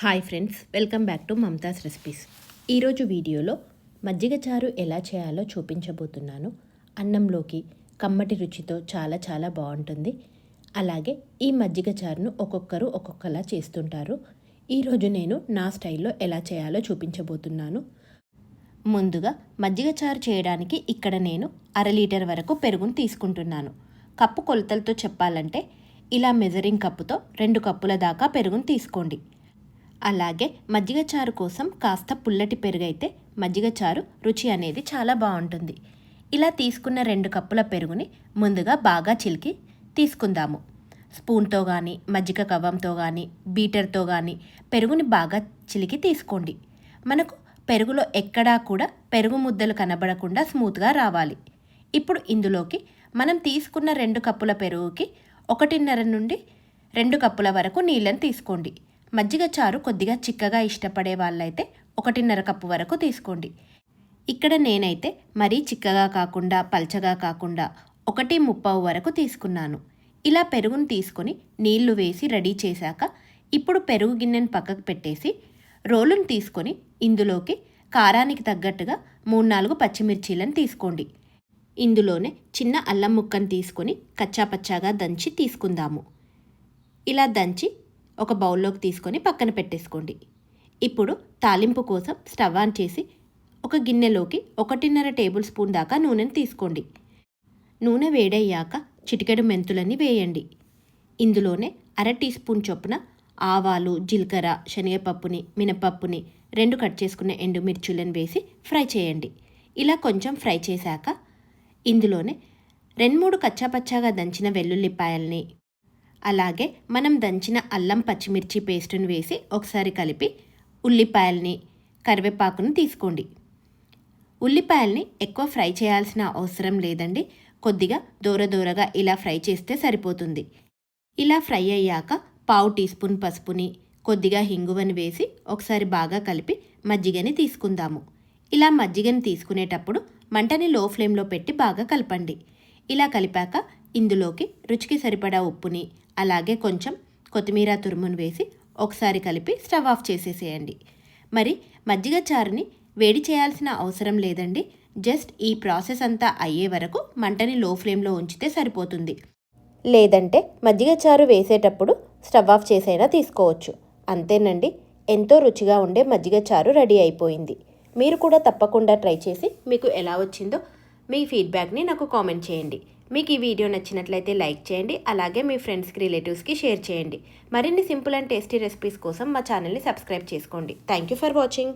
Hi friends welcome back to Mamata's recipes. ఈరోజు వీడియోలో మజ్జిగ చారు ఎలా చేయాలో చూపించబోతున్నాను. అన్నంలోకి కమ్మటి రుచితో చాలా చాలా బాగుంటుంది. అలాగే ఈ మజ్జిగ చారును ఒక్కొక్కరు ఒక్కొక్కలా చేస్తుంటారు. ఈరోజు నేను నా స్టైల్లో ఎలా చేయాలో చూపించబోతున్నాను. ముందుగా మజ్జిగ చారు చేయడానికి ఇక్కడ నేను అర లీటర్ వరకు పెరుగును తీసుకుంటున్నాను. కప్పు కొలతలతో చెప్పాలంటే ఇలా మెజరింగ్ కప్పుతో రెండు కప్పుల దాకా పెరుగును తీసుకోండి. అలాగే మజ్జిగ చారు కోసం కాస్త పుల్లటి పెరుగైతే మజ్జిగ చారు రుచి అనేది చాలా బాగుంటుంది. ఇలా తీసుకున్న రెండు కప్పుల పెరుగుని ముందుగా బాగా చిలికి తీసుకుందాము. స్పూన్తో కానీ మజ్జిగ కవ్వంతో కానీ బీటర్తో కానీ పెరుగుని బాగా చిలికి తీసుకోండి. మనకు పెరుగులో ఎక్కడా కూడా పెరుగు ముద్దలు కనబడకుండా స్మూత్గా రావాలి. ఇప్పుడు ఇందులోకి మనం తీసుకున్న రెండు కప్పుల పెరుగుకి ఒకటిన్నర నుండి రెండు కప్పుల వరకు నీళ్ళని తీసుకోండి. మజ్జిగ చారు కొద్దిగా చిక్కగా ఇష్టపడే వాళ్ళైతే ఒకటిన్నర కప్పు వరకు తీసుకోండి. ఇక్కడ నేనైతే మరీ చిక్కగా కాకుండా పల్చగా కాకుండా ఒకటి ముప్పావు వరకు తీసుకున్నాను. ఇలా పెరుగును తీసుకొని నీళ్ళు వేసి రెడీ చేశాక ఇప్పుడు పెరుగు గిన్నెను పక్కకు పెట్టేసి రోలును తీసుకొని ఇందులోకి కారానికి తగ్గట్టుగా మూడు నాలుగు పచ్చిమిర్చీలను తీసుకోండి. ఇందులోనే చిన్న అల్లం ముక్కను తీసుకొని కచ్చాపచ్చాగా దంచి తీసుకుందాము. ఇలా దంచి ఒక బౌల్లోకి తీసుకొని పక్కన పెట్టేసుకోండి. ఇప్పుడు తాలింపు కోసం స్టవ్ ఆన్ చేసి ఒక గిన్నెలోకి ఒకటిన్నర టేబుల్ స్పూన్ దాకా నూనెను తీసుకోండి. నూనె వేడయ్యాక చిటికెడు మెంతులని వేయండి. ఇందులోనే అర టీ స్పూన్ చొప్పున ఆవాలు జీలకర్ర శనగపప్పుని మినపప్పుని రెండు కట్ చేసుకున్న ఎండుమిర్చులను వేసి ఫ్రై చేయండి. ఇలా కొంచెం ఫ్రై చేశాక ఇందులోనే రెండు మూడు కచ్చాపచ్చాగా దంచిన వెల్లుల్లిపాయల్ని అలాగే మనం దంచిన అల్లం పచ్చిమిర్చి పేస్టును వేసి ఒకసారి కలిపి ఉల్లిపాయల్ని కరివేపాకును తీసుకోండి. ఉల్లిపాయల్ని ఎక్కువ ఫ్రై చేయాల్సిన అవసరం లేదండి. కొద్దిగా దూర దూరగా ఇలా ఫ్రై చేస్తే సరిపోతుంది. ఇలా ఫ్రై అయ్యాక పావు టీ స్పూన్ పసుపుని కొద్దిగా హింగువని వేసి ఒకసారి బాగా కలిపి మజ్జిగని తీసుకుందాము. ఇలా మజ్జిగని తీసుకునేటప్పుడు మంటని లో ఫ్లేమ్లో పెట్టి బాగా కలపండి. ఇలా కలిపాక ఇందులోకి రుచికి సరిపడా ఉప్పుని అలాగే కొంచెం కొత్తిమీర తురుమును వేసి ఒకసారి కలిపి స్టవ్ ఆఫ్ చేసేసేయండి. మరి మజ్జిగ చారుని వేడి చేయాల్సిన అవసరం లేదండి. జస్ట్ ఈ ప్రాసెస్ అంతా అయ్యే వరకు మంటని లో ఫ్లేమ్లో ఉంచితే సరిపోతుంది. లేదంటే మజ్జిగ చారు వేసేటప్పుడు స్టవ్ ఆఫ్ చేసైనా తీసుకోవచ్చు. అంతేనండి ఎంతో రుచిగా ఉండే మజ్జిగ చారు రెడీ అయిపోయింది. మీరు కూడా తప్పకుండా ట్రై చేసి మీకు ఎలా వచ్చిందో మీ ఫీడ్బ్యాక్ని నాకు కామెంట్ చేయండి. మీకు ఈ వీడియో నచ్చినట్లయితే లైక్ చేయండి అలాగే మీ ఫ్రెండ్స్కి రిలేటివ్స్కి షేర్ చేయండి. మరిన్ని సింపుల్ అండ్ టేస్టీ రెసిపీస్ కోసం మా ఛానల్ని సబ్స్క్రైబ్ చేసుకోండి. Thank you for watching.